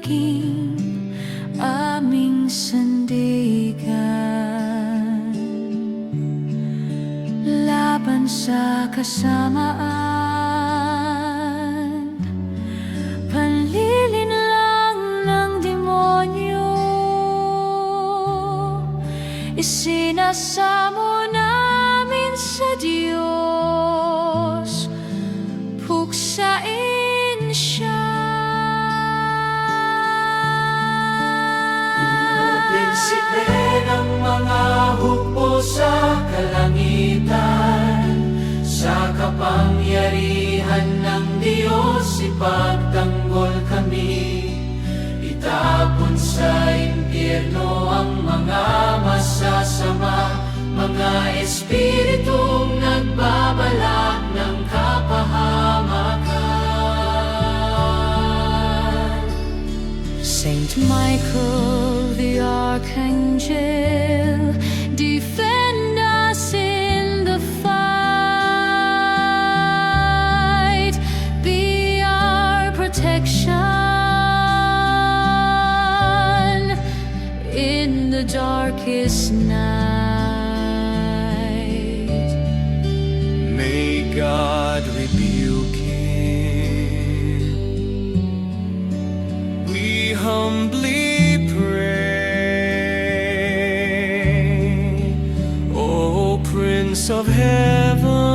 maging aming sandigan. Laban sa kasamaan panlilin lang ng demonyo isinasamo mga hukbo sa kalangitan Sa kapangyarihan ng Diyos ipagtanggol kami. Itapon sa impyerno ang mga masasama Mga espiritong nagbabalak Saint Michael the Archangel, defend us in the fight. Be our protection in the darkest night. May God rebuke of heaven.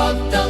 abundant.